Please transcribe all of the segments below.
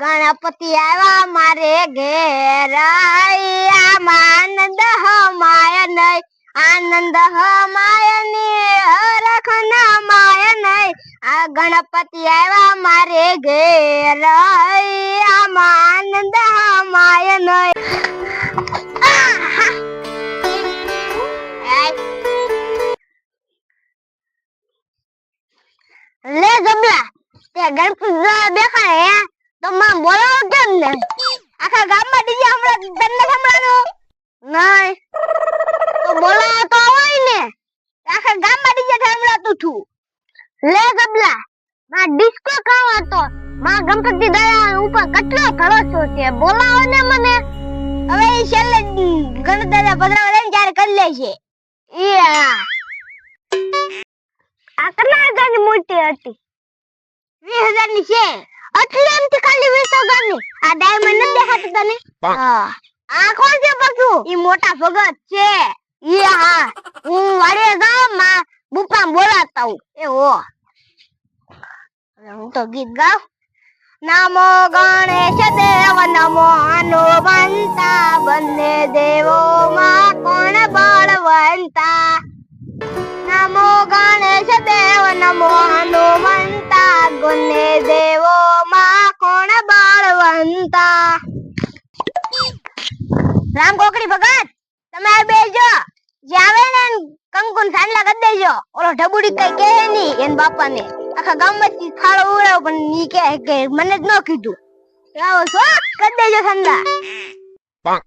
ગણપતિ આવ્યા મારે ઘેર આનંદ હમાય નહીં, આનંદ હમાય ને હરખ માય નહીં. આ ગણપતિ આવ્યા મારે ઘેર આનંદ નહીં. આહા! લે જબલા તે ગણપતિ દેખાય હે? તો માં બોલાવો કેમ ને? આખા ગામમાં ડીજે હમણાં તમને સંભળાનું નહીં. તો બોલાવો તો હોય ને. આખા ગામમાં ડીજે સંભળાતું છું લે ગબલા. માં ડિસ્કો કાવ હતો. માં ગણપતિ દાદા ઉપર કેટલો ભરોસો છે. બોલાવો ને મને. હવે એ છેલ્લે ગણપતિ દાદા પધરાવે લઈને ત્યારે કરી લેશે ઈ હા આ કેટલા હજારની મૂર્તિ હતી? વીસ હજારની છે. એટલે એમ થી ખાલી વીસ હજારની આ ડાયમંડ નથી દેખાતું તને? આ કોણ છે પક્ષુ ઈ મોટા ભગત છે. ઈ હા. હું વાડીએ ગામમાં બુપા બોલાતા હું એ હો. હું તો ગીત ગાઉં. નમો ગણેશ દેવ નમો હનુમંતા. બંને દેવો માં કોણ બળવંતા? નમો ગણેશ દેવ નમો હનુમંતા દેવો માં કોણ બળવંતા? રામ કોકડી ભગત તમે આ બેજો જાવે ને કંકુન સાંડલા કરી દેજો. ઓલો ઢબુડી કઈ કહે નહીં એન બાપા ને આખા ગામમાંથી થાળો ઉડાવ પણ ની કે કે મને જ ન કીધું. આવો છો કરી દેજો સાંડલા પાંક.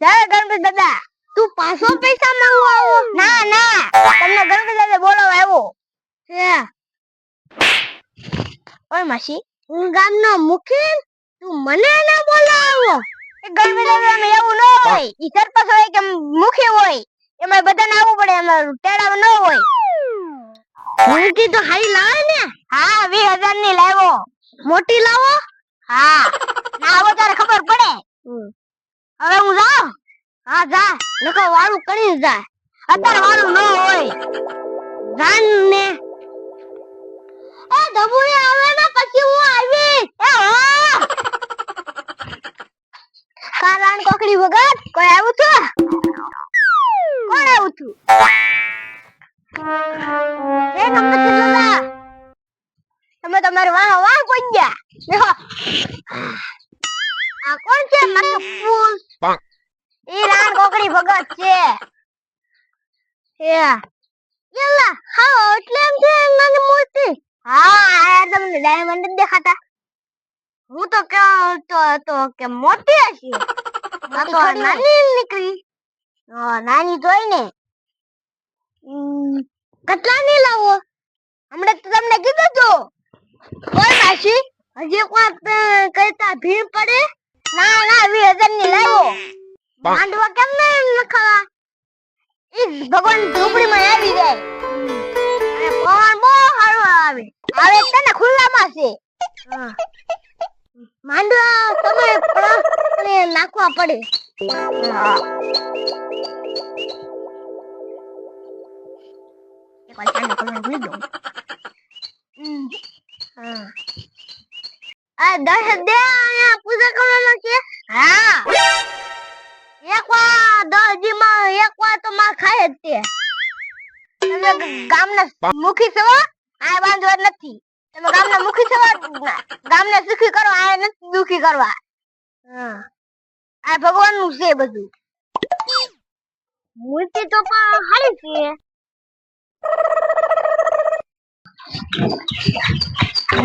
જય ગણપતિ દાદા. તું પાછો પૈસા માંગવા આવો ના ના. તમને ગણપતિ દાદા બોલાવા આવ્યો. છે ઓય માસી હું ગામનો મુખી તું મને ના બોલાવો. એ ગરમી દરમિયાન એવું ન હોય. ઈ સરપંચ હોય કે મુખી હોય એમાં બધાને આવવું પડે એમાં ટેડા ન હોય. મૂર્તિ તો હારી લાવે ને? હા વીસ હજારની લાવો મોટી લાવો? હા. ના આવો ત્યારે ખબર પડે. હવે હું જાઉં? હા જા. નકો વાળું કરી જા. અત્યારે વાળું ન હોય. જાન ને. આ ધબુએ આવે ને પછી હું આવી એ હો કારાણ કોઈ આવું છે કોણ આવું છું એ તમને દાદા તમે તમારે વાહ વાહ કોઈ ગયા? દેખો આ કોણ છે? માકે ફૂલ. ઈ રાણ કોકડી ભગત છે. એ. યલા હા એટલે એમ છે નાની મૂર્તિ. હા આ તમને ડાયમંડ દેખાતા. હું તો કહેતો હતો કે મોટી હશે. આ તો નાની નીકળી. નાની જોઈ ને. કેટલા ની લાવો? હમણાં તો તમને કીધું તું. કોઈ માસી હજી કોઈ કહેતા ભીડ પડે? ના ના વી હજારની લાવો. માંડવા કેમ ને નખાવા? ઈ ભગવાન ઝૂંપડીમાં આવી જાય. અને પવન બહુ સારો આવે. આવે તને ખુલ્લામાં છે. માંડવા તમે પણ નાખવા પડે. દસ દે પૂજા કરવાનું છે હા. એક વાર દસ દી માં એક વાર તો માં ખાય જ તે. તમે ગામના મુખી છો આ બાંધવા નથી. તમે ગામના મુખી છો ગામને સુખી કરો આ નથી દુખી કરવા. હા. આ ભગવાનનું છે બધું. મૂર્તિ તો પણ હારી છે.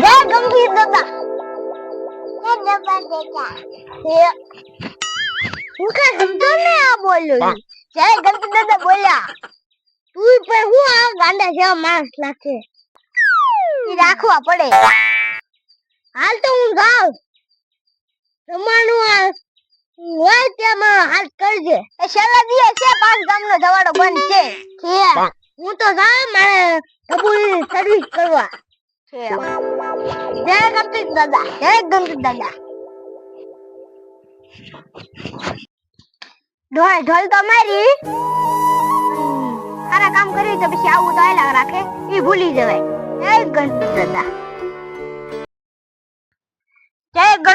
જય ગંભીર દાદા. જય દાદા દાદા. હું કઈ સમજો ને આ બોલ્યો. જય ગણપતિ દાદા બોલ્યા. તું પણ હું આ ગાંડા જેવા માણસ લાગે. રાખવા પડે. હાલ તો હું જાઉં. જમવાનું આ હોય તેમાં હાલ કરજે એ છેલ્લા દિવસ છે પાંચ ગામનો જવાડો બંધ છે. હું તો જા, મારે કબૂલ સર્વિસ કરવા. જય ગણપતિ દાદા, જય ગણપતિ દાદા. ઢોલ ઢોલ તો મારી. સારા કામ કરી તો પછી આવું તો રાખે એ ભૂલી જવાય. જય ગણપતિ દાદા.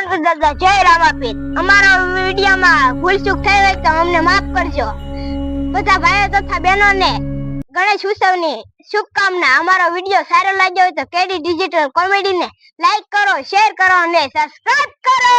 કરતા દાદા, જય રામાપીર. અમારા વિડીયોમાં ભૂલ ચૂક થઈ હોય તો અમને માફ કરજો. બધા ભાઈઓ તથા બહેનોને ગણેશ ઉત્સવની શુભકામના. અમારો વીડિયો સારો લાગ્યો હોય તો કેડી ડિજિટલ કોમેડીને લાઈક કરો, શેર કરો અને સબસ્ક્રાઇબ કરો.